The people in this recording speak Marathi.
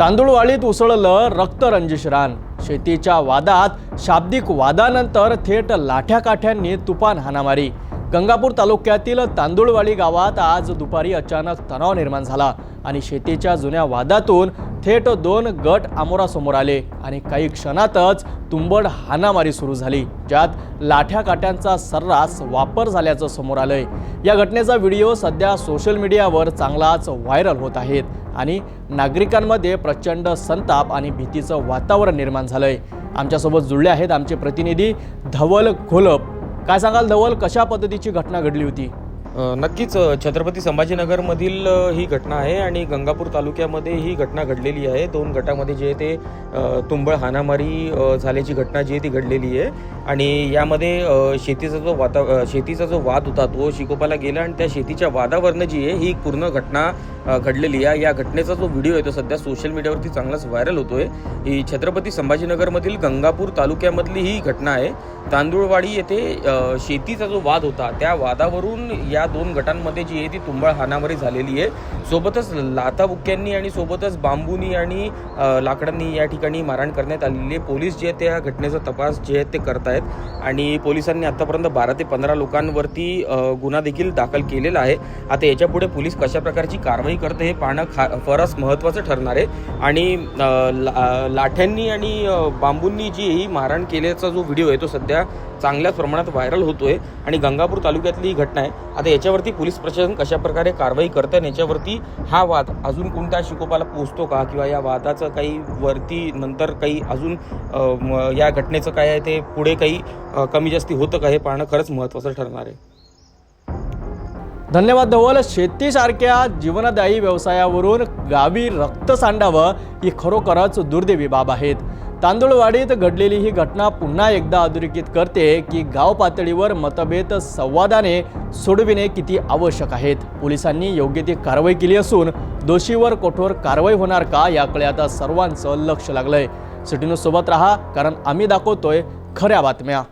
तांदूळवाडीत उसळलं रक्तरंजिश रान. शेतीच्या वादात शाब्दिक वादानंतर थेट लाठ्याकाठ्यांनी तुफान हाणामारी. गंगापूर तालुक्यातील तांदूळवाडी गावात आज दुपारी अचानक तणाव निर्माण झाला आणि शेतीच्या जुन्या वादातून थेट दोन गट आमोरासमोर आले आणि काही क्षणातच तुंबड हाणामारी सुरू झाली ज्यात लाठ्या काट्यांचा सर्रास वापर झाल्याचं समोर आलंय. या घटनेचा व्हिडिओ सध्या सोशल मीडियावर चांगलाच व्हायरल होत आहेत. आणि नागरिकांमध्ये प्रचंड संताप आणि भीतीचं वातावरण निर्माण झालंय. आमच्यासोबत जुळले आहेत आमचे प्रतिनिधी धवल घोलप. काय सांगाल धवल कशा पद्धतीची घटना घडली होती? नक्कीच छत्रपती संभाजीनगरमधील ही घटना आहे आणि गंगापूर तालुक्यामध्ये ही घटना घडलेली आहे. दोन गटामध्ये जे ते तुंबळ हाणामारी झाल्याची घटना जी आहे ती घडलेली आहे. आणि यामध्ये शेतीचा जो वाता शेतीचा जो वाद होता तो शिकोपाला गेला आणि त्या शेतीच्या वादावरनं जी आहे ही पूर्ण घटना घडलेली आहे. या घटनेचा जो व्हिडिओ आहे तो सध्या सोशल मीडियावरती चांगलाच व्हायरल होतोय. ही छत्रपती संभाजीनगरमधील गंगापूर तालुक्यामधली ही घटना आहे. तांदूळवाडी येथे शेतीचा जो वाद होता त्या वादावरून या या दोन गटांमध्ये जी आहे ती तुंबळ हाणामारी झालेली आहे. सोबतच लाथाबुक्क्यांनी आणि सोबतच बांबूनी आणि लाकडांनी या ठिकाणी मारहाण करण्यात आलेली आहे. पोलीस जे आहेत त्या घटनेचा तपास जे आहेत ते करतायत आणि पोलिसांनी आतापर्यंत बारा ते पंधरा लोकांवरती गुन्हा देखील दाखल केलेला आहे. आता याच्यापुढे पोलीस कशा प्रकारची कारवाई करते हे पाहणं खा फारच महत्त्वाचं ठरणार आहे. आणि लाठ्यांनी आणि बांबूंनी जी ही मारहाण केल्याचा जो व्हिडिओ आहे तो सध्या चांगल्याच प्रमाणात व्हायरल होतोय. आणि गंगापूर तालुक्यातली ही घटना आहे. आता याच्यावरती पोलीस प्रशासन कशा प्रकारे कारवाई करतं याच्यावरती हा वाद अजून कोणत्या शिकोपाला पोहोचतो का? किंवा या वादाचं काही वरती नंतर काही अजून या घटनेचं काय आहे ते पुढे काही कमी जास्ती होतं का हे पाहणं खरंच महत्त्वाचं ठरणार आहे. धन्यवाद धवल. शेतीसारख्या जीवनदायी व्यवसायावरून गावी रक्त सांडावं ही खरोखरच दुर्दैवी बाब आहेत. तांदूळवाडीत घडलेली ही घटना पुन्हा एकदा अधोरेखित करते की गाव पातळीवर मतभेद संवादाने सोडविणे किती आवश्यक आहेत. पोलिसांनी योग्य ती कारवाई केली असून दोषीवर कठोर कारवाई होणार का याकडे आता सर्वांचं लक्ष लागलंय. सिटी सोबत राहा कारण आम्ही दाखवतोय खऱ्या बातम्या.